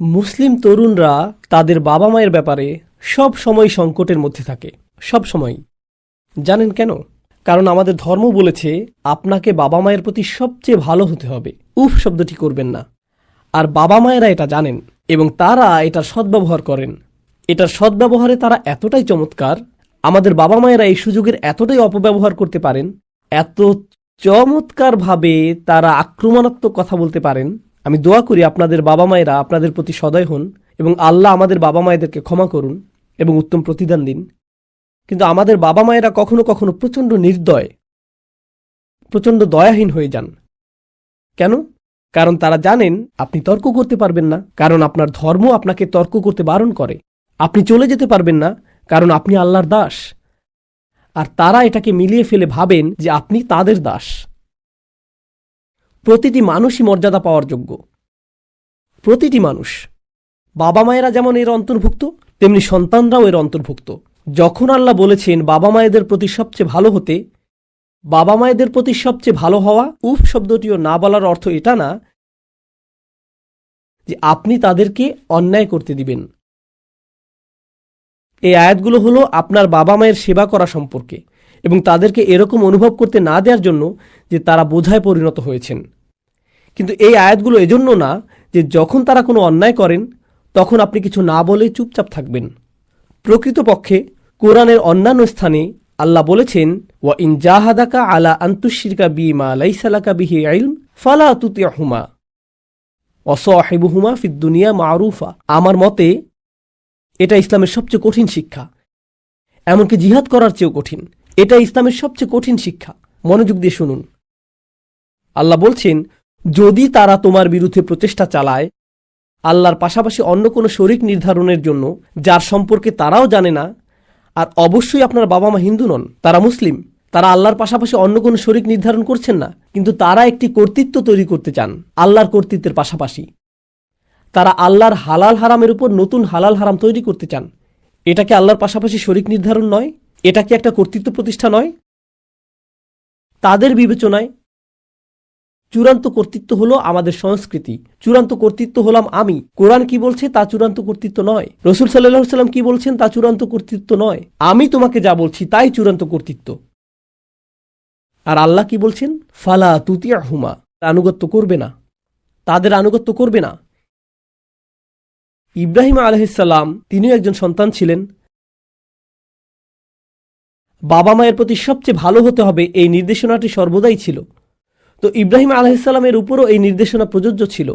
মুসলিম তরুণরা তাদের বাবা মায়ের ব্যাপারে সব সময় সংকটের মধ্যে থাকে। সব সময়। জানেন কেন? কারণ আমাদের ধর্ম বলেছে, আপনাকে বাবা মায়ের প্রতি সবচেয়ে ভালো হতে হবে। উফ, শব্দটি করবেন না। আর বাবা মায়েরা এটা জানেন এবং তারা এটার সদ্ব্যবহার করেন। এটার সদ্ব্যবহারে তারা এতটাই চমৎকার, আমাদের বাবা মায়েরা এই সুযোগের এতটাই অপব্যবহার করতে পারেন, এত চমৎকারভাবে তারা আক্রমণাত্মক কথা বলতে পারেন আমি দোয়া করি আপনাদের বাবা মায়েরা আপনাদের প্রতি সদয় হন এবং আল্লাহ আমাদের বাবা মায়েদেরকে ক্ষমা করুন এবং উত্তম প্রতিদান দিন। কিন্তু আমাদের বাবা মায়েরা কখনো কখনো প্রচণ্ড নির্দয়, প্রচণ্ড দয়াহীন হয়ে যান। কেন? কারণ তারা জানেন আপনি তর্ক করতে পারবেন না, কারণ আপনার ধর্ম আপনাকে তর্ক করতে বারণ করে। আপনি চলে যেতে পারবেন না, কারণ আপনি আল্লাহর দাস। আর তারা এটাকে মিলিয়ে ফেলে ভাবেন যে আপনি তাদের দাস। প্রতিটি মানুষই মর্যাদা পাওয়ার যোগ্য। প্রতিটি মানুষ বাবা মায়েরা যেমন এর অন্তর্ভুক্ত, তেমনি সন্তানরাও এর অন্তর্ভুক্ত। যখন আল্লাহ বলেছেন বাবা মায়েদের প্রতি সবচেয়ে ভালো হতে বাবা মায়েদের প্রতি সবচেয়ে ভালো হওয়া, উফ শব্দটিও না বলার অর্থ এটা না যে আপনি তাদেরকে অন্যায় করতে দিবেন। এই আয়াতগুলো হলো আপনার বাবা মায়ের সেবা করা সম্পর্কে। এবং তাদেরকে এরকম অনুভব করতে না দেওয়ার জন্য যে তারা বোঝায় পরিণত হয়েছেন। কিন্তু এই আয়াতগুলো এজন্য না যে যখন তারা কোনো অন্যায় করেন, তখন আপনি কিছু না বলে চুপচাপ থাকবেন। প্রকৃতপক্ষে কোরআনের অন্যান্য স্থানে আল্লাহ বলেছেন, ওয়া ইন জাহাদাকা আলা আন্তুশিরকা বি মা লাইসালাকা বিহি ইলম ফালা তুতিয়াহুমা অসহিবুহুমা ফিদ দুনিয়া মারুফা। আমার মতে, এটা ইসলামের সবচেয়ে কঠিন শিক্ষা। এমনকি জিহাদ করার চেয়েও কঠিন। এটা ইসলামের সবচেয়ে কঠিন শিক্ষা। মনোযোগ দিয়ে শুনুন। আল্লাহ বলছেন, যদি তারা তোমার বিরুদ্ধে প্রচেষ্টা চালায়, আল্লাহর পাশাপাশি অন্য কোনো শরিক নির্ধারণের জন্য, যার সম্পর্কে তারাও জানে না, আর অবশ্যই আপনার বাবা মা হিন্দু নন, তারা মুসলিম, তারা আল্লাহর পাশাপাশি অন্য কোনো শরিক নির্ধারণ করছেন না, কিন্তু তারা একটি কর্তৃত্ব তৈরি করতে চান, আল্লাহর কর্তৃত্বের পাশাপাশি। তারা আল্লাহর হালাল হারামের উপর নতুন হালাল হারাম তৈরি করতে চান। এটাকে আল্লাহর পাশাপাশি শরিক নির্ধারণ নয় এটা কি একটা কর্তৃত্ব প্রতিষ্ঠা নয়? তাদের বিবেচনায় চূড়ান্ত কর্তৃত্ব হলো আমাদের সংস্কৃতি। চূড়ান্ত কর্তৃত্ব হলাম আমি। কোরআন কি বলছে তা চূড়ান্ত কর্তৃত্ব নয়। রসুল সাল্লাহ সাল্লাম কি বলছেন তা চূড়ান্ত কর্তৃত্ব নয়। আমি তোমাকে যা বলছি তাই চূড়ান্ত কর্তৃত্ব। আর আল্লাহ কি বলছেন? ফালা তুতিয়া হুমা আনুগত্য করবে না। তাদের আনুগত্য করবে না। ইব্রাহিম আলহিসাল্লাম তিনিও একজন সন্তান ছিলেন। বাবা মায়ের প্রতি সবচেয়ে ভালো হতে হবে এই নির্দেশনাটি সর্বদাই ছিল। তো ইব্রাহিম আলহিসাল্লামের উপরও এই নির্দেশনা প্রযোজ্য ছিল।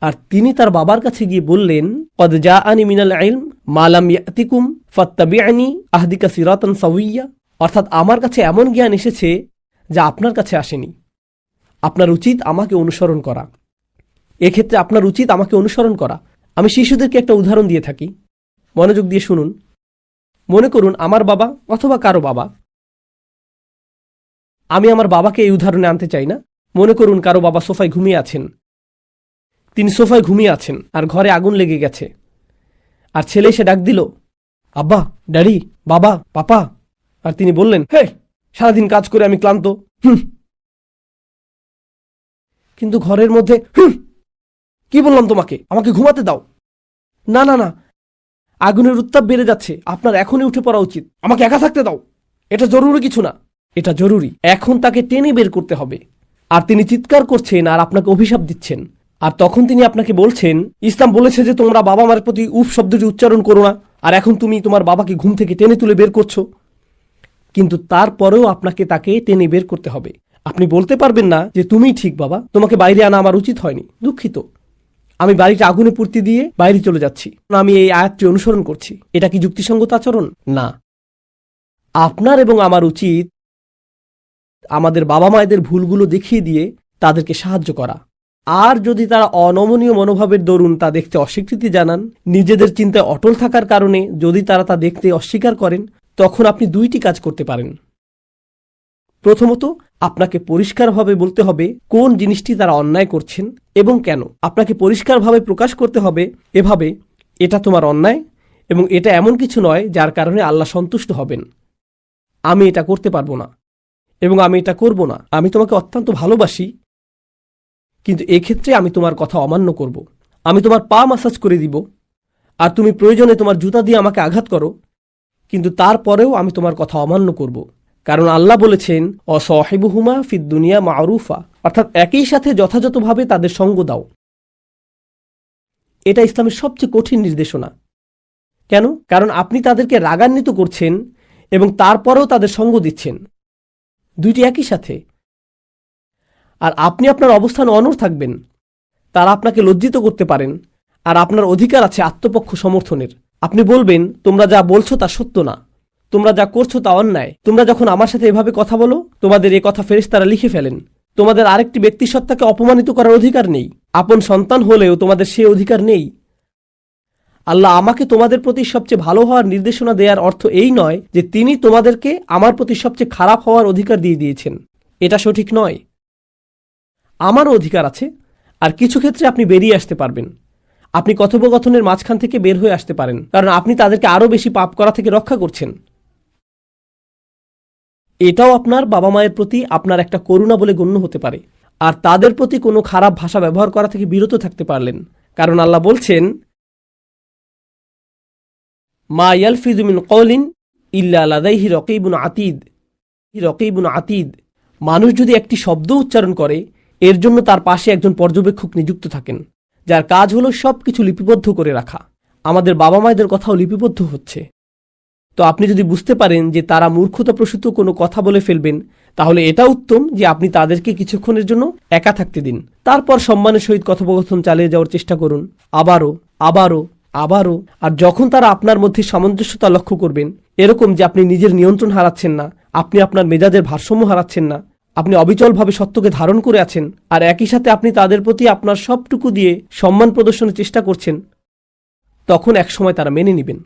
আর তিনি তার বাবার কাছে গিয়ে বললেন পদ যা আনি মিনাল আইলম মালাম ইয়াতিকুম ফত্তাবিআনি আহদিকা সিরাতান সাউইয়া অর্থাৎ আমার কাছে এমন জ্ঞান এসেছে যা আপনার কাছে আসেনি। আপনার উচিত আমাকে অনুসরণ করা। এক্ষেত্রে আপনার উচিত আমাকে অনুসরণ করা। আমি শিশুদেরকে একটা উদাহরণ দিয়ে থাকি। মনোযোগ দিয়ে শুনুন। মনে করুন আমার বাবা অথবা কারও বাবা। আমি আমার বাবাকে এই উদাহরণে আনতে চাই না। মনে করুন কারও বাবা সোফায় ঘুমিয়ে আছেন। তিনি সোফায় ঘুমিয়ে আছেন আর ঘরে আগুন লেগে গেছে। আর ছেলে এসে ডাক দিল, আব্বা, ড্যাডি, বাবা, পাপা। আর তিনি বললেন, হে, সারাদিন কাজ করে আমি ক্লান্ত। হুম। কিন্তু ঘরের মধ্যে কি বললাম তোমাকে? আমাকে ঘুমাতে দাও। না না না আগুনের উত্তাপ বেড়ে যাচ্ছে। আপনার এখনই উঠে পড়া উচিত। আমাকে একা থাকতে দাও। এটা জরুরি কিছু না। এটা জরুরি। এখন তাকে টেনে বের করতে হবে। আর তিনি চিৎকার করছেন আর আপনাকে অভিশাপ দিচ্ছেন। আর তখন তিনি আপনাকে বলছেন, ইসলাম বলেছে যে তোমরা বাবা মার প্রতি উপ শব্দটি উচ্চারণ করো না। আর এখন তুমি তোমার বাবাকে ঘুম থেকে টেনে তুলে বের করছ। কিন্তু তারপরেও আপনাকে তাকে টেনে বের করতে হবে। আপনি বলতে পারবেন না যে তুমিই ঠিক বাবা। তোমাকে বাইরে আনা আমার উচিত হয়নি। দুঃখিত। আমি বাড়িটা আগুনে পূর্তি দিয়ে বাইরে চলে যাচ্ছি। আমি এই আয়াতটি অনুসরণ করছি। এটা কি যুক্তিসঙ্গত আচরণ? না। আপনার এবং আমার উচিত আমাদের বাবা মায়েদের ভুলগুলো দেখিয়ে দিয়ে তাদেরকে সাহায্য করা। আর যদি তারা অনমনীয় মনোভাবের দরুন তা দেখতে অস্বীকৃতি জানান, নিজেদের চিন্তায় অটল থাকার কারণে যদি তারা তা দেখতে অস্বীকার করেন, তখন আপনি দুইটি কাজ করতে পারেন। প্রথমত, আপনাকে পরিষ্কারভাবে বলতে হবে কোন জিনিসটি তারা অন্যায় করছেন এবং কেন। আপনাকে পরিষ্কারভাবে প্রকাশ করতে হবে এভাবে, এটা তোমার অন্যায় এবং এটা এমন কিছু নয় যার কারণে আল্লাহ সন্তুষ্ট হবেন। আমি এটা করতে পারব না এবং আমি এটা করব না। আমি তোমাকে অত্যন্ত ভালোবাসি, কিন্তু এক্ষেত্রে আমি তোমার কথা অমান্য করব। আমি তোমার পা মাসাজ করে দিব আর তুমি প্রয়োজনে তোমার জুতা দিয়ে আমাকে আঘাত করো, কিন্তু তারপরেও আমি তোমার কথা অমান্য করব। কারণ আল্লাহ বলেছেন, অসহেবুহুমা ফিদ দুনিয়া মারুফা। অর্থাৎ একই সাথে যথাযথভাবে তাদের সঙ্গ দাও। এটা ইসলামের সবচেয়ে কঠিন নির্দেশনা। কেন? কারণ আপনি তাদেরকে রাগান্বিত করছেন এবং তারপরেও তাদের সঙ্গ দিচ্ছেন। দুইটি একই সাথে। আর আপনি আপনার অবস্থান অনর থাকবেন। তারা আপনাকে লজ্জিত করতে পারেন। আর আপনার অধিকার আছে আত্মপক্ষ সমর্থনের। আপনি বলবেন, তোমরা যা বলছো তা সত্য না। তোমরা যা করছ তা অন্যায়। তোমরা যখন আমার সাথে এভাবে কথা বলো, তোমাদের এ কথা ফেরেশতারা লিখে ফেলেন। তোমাদের আরেকটি ব্যক্তি সত্তাকে অপমানিত করার অধিকার নেই। আপন সন্তান হলেও তোমাদের সে অধিকার নেই। আল্লাহ আমাকে তোমাদের প্রতি সবচেয়ে ভালো হওয়ার নির্দেশনা দেওয়ার অর্থ এই নয় যে তিনি তোমাদেরকে আমার প্রতি সবচেয়ে খারাপ হওয়ার অধিকার দিয়ে দিয়েছেন। এটা সঠিক নয়। আমারও অধিকার আছে, আর কিছু ক্ষেত্রে আপনি বেরিয়ে আসতে পারবেন। আপনি কথোপকথনের মাঝখান থেকে বের হয়ে আসতে পারেন, কারণ আপনি তাদেরকে আরও বেশি পাপ করা থেকে রক্ষা করছেন। এটাও আপনার বাবা মায়ের প্রতি আপনার একটা করুণা বলে গণ্য হতে পারে। আর তাদের প্রতি কোনো খারাপ ভাষা ব্যবহার করা থেকে বিরত থাকতে পারলেন। কারণ আল্লাহ বলছেন, মা ইয়াল ফিজুমিন কওলিন ইল্লা রকিবুন আতিদ। রকিবুন আতিদ। মানুষ যদি একটি শব্দ উচ্চারণ করে, এর জন্য তার পাশে একজন পর্যবেক্ষক নিযুক্ত থাকেন, যার কাজ হলো সব কিছু লিপিবদ্ধ করে রাখা। আমাদের বাবা মায়েদের কথাও লিপিবদ্ধ হচ্ছে। তো আপনি যদি বুঝতে পারেন যে তারা মূর্খতাপ্রসূত কোনো কথা বলে ফেলবেন, তাহলে এটা উত্তম যে আপনি তাদেরকে কিছুক্ষণের জন্য একা থাকতে দিন। তারপর সম্মানের সহিত কথোপকথন চালিয়ে যাওয়ার চেষ্টা করুন। আবারও আবারও আবারও। আর যখন তারা আপনার মধ্যে সামঞ্জস্যতা লক্ষ্য করবেন, এরকম যে আপনি নিজের নিয়ন্ত্রণ হারাচ্ছেন না, আপনি আপনার মেজাজের ভারসাম্য হারাচ্ছেন না, আপনি অবিচলভাবে সত্যকে ধারণ করে আছেন, আর একই সাথে আপনি তাদের প্রতি আপনার সবটুকু দিয়ে সম্মান প্রদর্শনের চেষ্টা করছেন, তখন একসময় তারা মেনে নেবেন।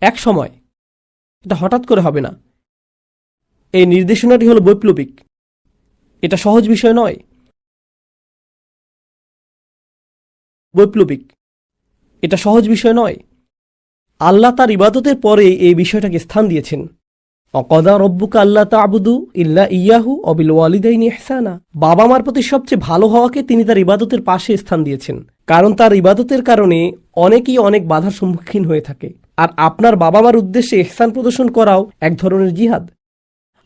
এক সময়। এটা হঠাৎ করে হবে না। এই নির্দেশনাটি হলো বৈপ্লবিক। এটা সহজ বিষয় নয়। বৈপ্লবিক। এটা সহজ বিষয় নয়। আল্লাহ তার ইবাদতের পরে এই বিষয়টাকে স্থান দিয়েছেন। অকদা রব্বুকা আল্লাহ তা আবুদু ইল্লা ইয়াহু অবিল ওয়ালিদাইনি ইহসানা। বাবা মার প্রতি সবচেয়ে ভালো হওয়াকে তিনি তার ইবাদতের পাশে স্থান দিয়েছেন। কারণ তার ইবাদতের কারণে অনেকেই অনেক বাধার সম্মুখীন হয়ে থাকে। আর আপনার বাবা মার উদ্দেশ্যে এহসান প্রদর্শন করাও এক ধরনের জিহাদ।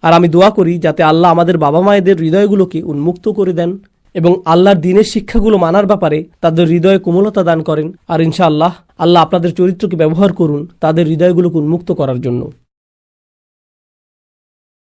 আর আমি দোয়া করি যাতে আল্লাহ আমাদের বাবা মায়েদের হৃদয়গুলোকে উন্মুক্ত করে দেন এবং আল্লাহর দিনের শিক্ষাগুলো মানার ব্যাপারে তাদের হৃদয়ে কোমলতা দান করেন। আর ইনশাআল্লাহ, আল্লাহ আপনাদের চরিত্রকে ব্যবহার করুন তাদের হৃদয়গুলোকে উন্মুক্ত করার জন্য।